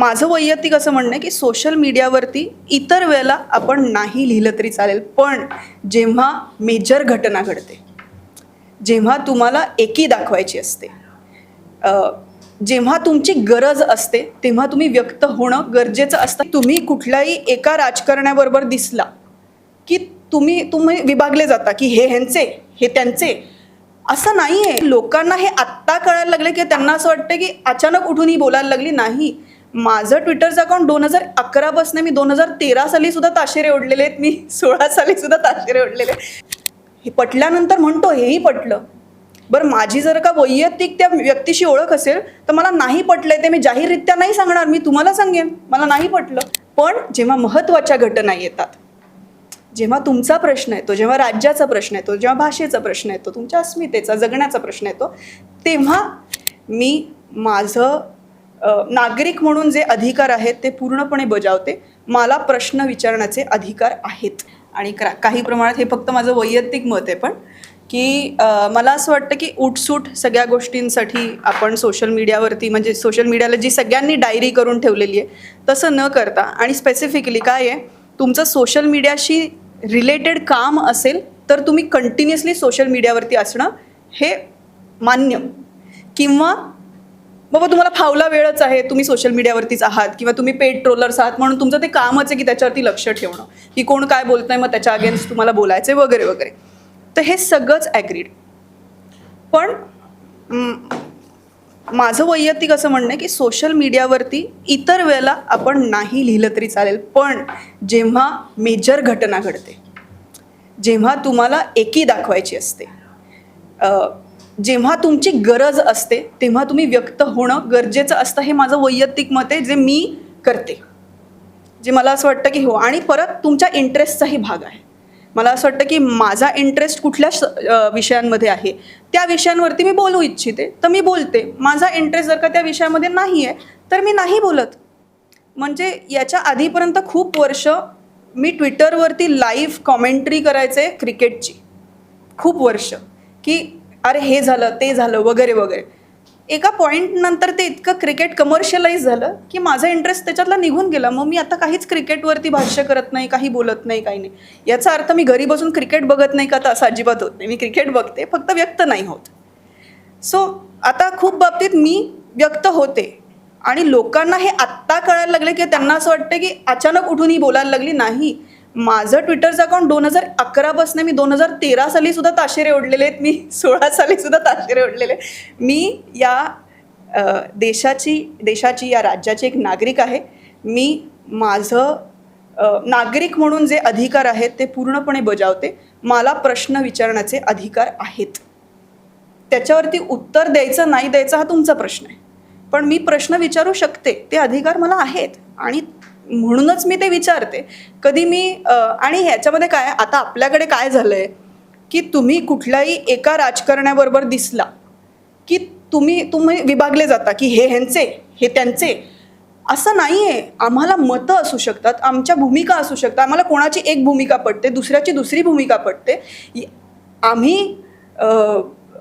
माझं वैयक्तिक असं म्हणणं आहे की सोशल मीडियावरती इतर वेळेला आपण नाही लिहिलं तरी चालेल पण जेव्हा मेजर घटना घडते जेव्हा तुम्हाला एकी दाखवायची असते जेव्हा तुमची गरज असते तेव्हा तुम्ही व्यक्त होणं गरजेचं असतं. तुम्ही कुठल्याही एका राजकारण्याबरोबर दिसला की तुम्ही तुम्ही विभागले जाता की हे ह्यांचे हे त्यांचे. असं नाही आहे लोकांना हे आत्ता कळायला लागले की त्यांना असं वाटतं की अचानक उठून ही बोलायला लागली. नाही. माझं ट्विटरचं अकाउंट दोन हजार अकरापासून मी दोन हजार तेरा साली सुद्धा ताशेरे ओढलेले आहेत. मी सोळा साली सुद्धा ताशेरे ओढलेले आहेत. हे पटल्यानंतर म्हणतो हेही पटलं. बरं माझी जर का वैयक्तिक त्या व्यक्तीशी ओळख असेल तर मला नाही पटलंय ते मी जाहीररित्या नाही सांगणार. मी तुम्हाला सांगेन. मला नाही पटलं. पण जेव्हा महत्त्वाच्या घटना येतात जेव्हा तुमचा प्रश्न येतो जेव्हा राज्याचा प्रश्न येतो जेव्हा भाषेचा प्रश्न येतो तुमच्या अस्मितेचा जगण्याचा प्रश्न येतो तेव्हा मी माझं नागरिक म्हणून जे अधिकार आहेत ते पूर्णपणे बजावते. मला प्रश्न विचारण्याचे अधिकार आहेत. आणि काही प्रमाणात हे फक्त माझं वैयक्तिक मत आहे पण की मला असं वाटतं की उठसूट सगळ्या गोष्टींसाठी आपण सोशल मीडियावरती म्हणजे सोशल मीडियाला जी सगळ्यांनी डायरी करून ठेवलेली आहे तसं न करता आणि स्पेसिफिकली काय आहे तुमचं सोशल मीडियाशी रिलेटेड काम असेल तर तुम्ही कंटिन्युअसली सोशल मीडियावरती असणं हे मान्य. किंवा बाबा तुम्हाला फावला वेळच आहे. तुम्ही सोशल मीडियावरतीच आहात किंवा तुम्ही पेड ट्रोलर्स आहात म्हणून तुमचं ते कामच आहे की त्याच्यावरती लक्ष ठेवणं. की कोण काय बोलतंय मग त्याच्या अगेन्स्ट तुम्हाला बोलायचे वगैरे वगैरे. तर हे सगळंच ॲग्रीड पण माझं वैयक्तिक असं म्हणणं आहे की सोशल मीडियावरती इतर वेळेला आपण नाही लिहिलं तरी चालेल. पण जेव्हा मेजर घटना घडते जेव्हा तुम्हाला एकी दाखवायची असते जेव्हा तुमची गरज असते तेव्हा तुम्ही व्यक्त होणं गरजेचं असतं हे माझं वैयक्तिक मत आहे जे मी करते. जे मला असं वाटतं की हो आणि परत तुमच्या इंटरेस्टचाही भाग आहे. मला असं वाटतं की माझा इंटरेस्ट कुठल्या विषयांमध्ये आहे त्या विषयांवरती मी बोलू इच्छिते तर मी बोलते. माझा इंटरेस्ट जर का त्या विषयामध्ये नाही आहे तर मी नाही बोलत. म्हणजे याच्या आधीपर्यंत खूप वर्ष मी ट्विटरवरती लाईव्ह कॉमेंट्री करायचे क्रिकेटची खूप वर्ष. की अरे हे झालं ते झालं वगैरे वगैरे. एका पॉईंट नंतर ते इतकं क्रिकेट कमर्शियलाइज झालं की माझा इंटरेस्ट त्याच्यातला निघून गेला. मग मी आता काहीच क्रिकेटवरती भाष्य करत नाही काही बोलत नाही काही नाही. याचा अर्थ मी घरी बसून क्रिकेट बघत नाही का? तर असं अजिबात होत नाही. मी क्रिकेट बघते फक्त व्यक्त नाही होत. सो आता खूप बाबतीत मी व्यक्त होते. आणि लोकांना हे आत्ता कळायला लागले की त्यांना असं वाटतं की अचानक उठून ही बोलायला लागली. नाही. माझं ट्विटरचं अकाउंट दोन हजार अकरापासून मी दोन हजार तेरा साली सुद्धा ताशेरे ओढलेले आहेत. मी सोळा साली सुद्धा ताशेरे ओढलेले आहेत. मी या देशाची देशाची या राज्याची एक नागरिक आहे. मी माझं नागरिक म्हणून जे अधिकार आहेत ते पूर्णपणे बजावते. मला प्रश्न विचारण्याचे अधिकार आहेत. त्याच्यावरती उत्तर द्यायचं नाही द्यायचं हा तुमचा प्रश्न आहे. पण मी प्रश्न विचारू शकते. ते अधिकार मला आहेत. आणि म्हणूनच मी ते विचारते. कधी मी आणि ह्याच्यामध्ये काय आता आपल्याकडे काय झालं आहे की तुम्ही कुठल्याही एका राजकारण्याबरोबर दिसला की तुम्ही तुम्ही विभागले जाता की हे ह्यांचे हे त्यांचे. असं नाही आहे आम्हाला मतं असू शकतात आमच्या भूमिका असू शकतात. आम्हाला कोणाची एक भूमिका पडते दुसऱ्याची दुसरी भूमिका पडते आम्ही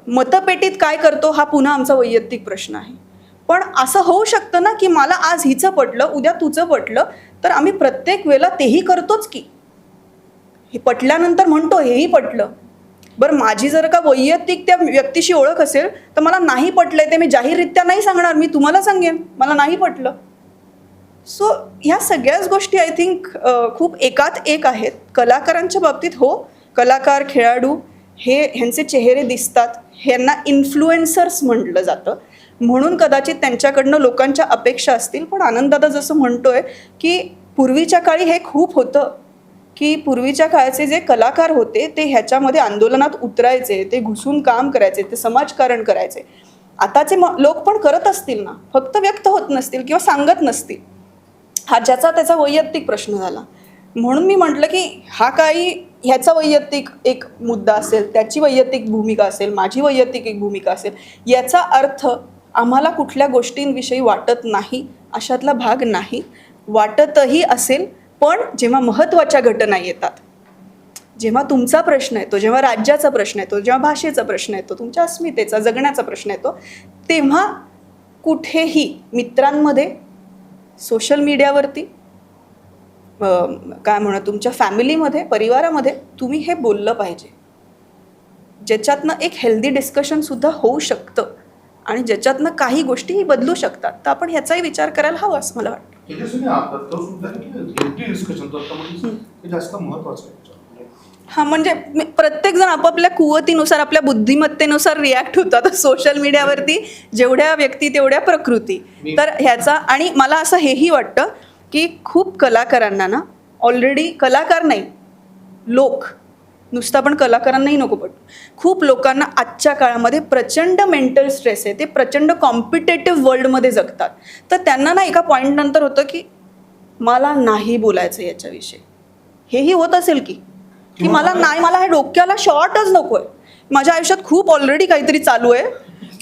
मतपेटीत काय करतो हा पुन्हा आमचा वैयक्तिक प्रश्न आहे. पण असं होऊ शकतं ना की मला आज हिचं पटलं उद्या तुझं पटलं तर आम्ही प्रत्येक वेळेला तेही करतोच की. हे पटल्यानंतर म्हणतो हेही पटलं. बरं माझी जर का वैयक्तिक त्या व्यक्तीशी ओळख असेल तर मला नाही पटलंय ते मी जाहीररित्या नाही सांगणार मी तुम्हाला सांगेन. मला नाही पटलं. सो ह्या सगळ्याच गोष्टी आय थिंक खूप एकात एक आहेत. कलाकारांच्या बाबतीत हो कलाकार खेळाडू हे ह्यांचे चेहरे दिसतात. ह्यांना इन्फ्लुएन्सर्स म्हटलं जातं. म्हणून कदाचित त्यांच्याकडनं लोकांच्या अपेक्षा असतील. पण आनंददादा जसं म्हणतोय की पूर्वीच्या काळी हे खूप होतं की पूर्वीच्या काळचे जे कलाकार होते ते ह्याच्यामध्ये आंदोलनात उतरायचे ते घुसून काम करायचे ते समाजकारण करायचे. आताचे म लोक पण करत असतील ना. फक्त व्यक्त होत नसतील किंवा सांगत नसतील. हा ज्याचा त्याचा वैयक्तिक प्रश्न झाला. म्हणून मी म्हटलं की हा काही ह्याचा वैयक्तिक एक मुद्दा असेल त्याची वैयक्तिक भूमिका असेल माझी वैयक्तिक एक भूमिका असेल याचा अर्थ आम्हाला कुठल्या गोष्टींविषयी वाटत नाही अशातला भाग नाही. वाटतही असेल पण जेव्हा महत्त्वाच्या घटना येतात जेव्हा तुमचा प्रश्न येतो जेव्हा राज्याचा प्रश्न येतो जेव्हा भाषेचा प्रश्न येतो तुमच्या अस्मितेचा जगण्याचा प्रश्न येतो तेव्हा कुठेही मित्रांमध्ये सोशल मीडियावरती काय म्हणा तुमच्या फॅमिलीमध्ये परिवारामध्ये तुम्ही हे बोललं पाहिजे. ज्याच्यातनं एक हेल्दी डिस्कशनसुद्धा होऊ शकतं. आणि ज्याच्यातनं काही गोष्टीही बदलू शकतात तर आपण ह्याचाही विचार करायला हवा असं मला वाटतं. म्हणजे. हा म्हणजे मी- प्रत्येकजण आपापल्या कुवतीनुसार आपल्या बुद्धिमत्तेनुसार रिॲक्ट होतात सोशल मीडियावरती जेवढ्या व्यक्ती तेवढ्या प्रकृती. तर ह्याचा आणि मला असं हेही वाटतं की खूप कलाकारांना ना ऑलरेडी कलाकार नाही लोक नुसतं आपण कलाकारांनाही नको पडू. खूप लोकांना आजच्या काळामध्ये प्रचंड मेंटल स्ट्रेस आहे. ते प्रचंड कॉम्पिटेटिव्ह वर्ल्डमध्ये जगतात. तर त्यांना ना एका पॉईंट नंतर होतं की मला नाही बोलायचं याच्याविषयी. हेही होत असेल की. की मला मला- नाही मला हे डोक्याला शॉर्टच नकोय. माझ्या आयुष्यात खूप ऑलरेडी काहीतरी चालू आहे.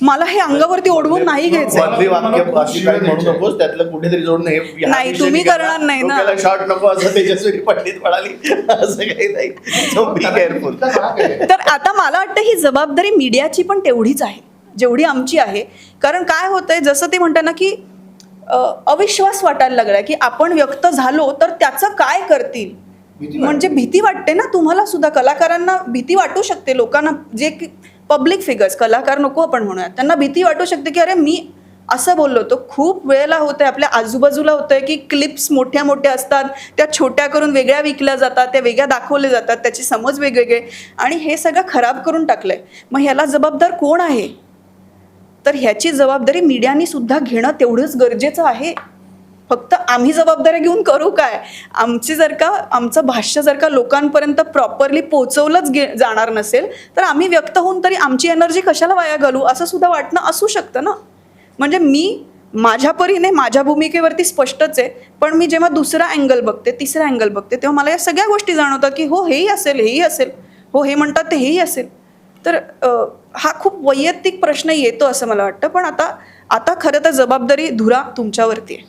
मला हे अंगावरती ओढवून नाही घ्यायचंय. मधली वाक्य अशी काही म्हणू नकोस त्यातलं कुठेतरी जोडणं हे ह्या नाही, तुम्ही. करणार नाही ना. शॉर्ट नको असं तेजस्वी पंडित म्हणाली. असं काही नाही. तर आता मला वाटतं ही जबाबदारी मीडियाची पण तेवढीच आहे जेवढी आमची आहे. कारण काय होतंय जसं ते म्हणतात ना की अ, अविश्वास वाटायला लागलाय की आपण व्यक्त झालो तर त्याचं काय करतील? म्हणजे भीती वाटते ना तुम्हाला सुद्धा. कलाकारांना भीती वाटू शकते लोकांना जे पब्लिक फिगर्स कलाकार नको आपण म्हणूया त्यांना भीती वाटू शकते की अरे मी असं बोललो होतो. खूप वेळेला होतं आहे आपल्या आजूबाजूला होतं आहे की क्लिप्स मोठ्या मोठ्या असतात त्या छोट्या करून वेगळ्या विकल्या जातात त्या वेगळ्या दाखवल्या जातात त्याचे समज वेगवेगळे. आणि हे सगळं खराब करून टाकलं आहे मग ह्याला जबाबदार कोण आहे? तर ह्याची जबाबदारी मीडियानी सुद्धा घेणं तेवढंच गरजेचं आहे. फक्त आम्ही जबाबदारी घेऊन करू काय? आमची जर का आमचं भाष्य जर का लोकांपर्यंत प्रॉपरली पोचवलंच गे जाणार नसेल तर आम्ही व्यक्त होऊन तरी आमची एनर्जी कशाला वाया घालू? असं सुद्धा वाटणं असू शकतं ना? म्हणजे मी माझ्या परीने माझ्या भूमिकेवरती स्पष्टच आहे पण मी जेव्हा दुसरा अँगल बघते तिसरा अँगल बघते तेव्हा मला या सगळ्या गोष्टी जाणवतात की हो हेही असेल हेही असेल. हो हे म्हणतात ते हेही असेल. तर हा खूप वैयक्तिक प्रश्न येतो असं मला वाटतं पण आता आता खरं तर जबाबदारी धुरा तुमच्यावरती आहे.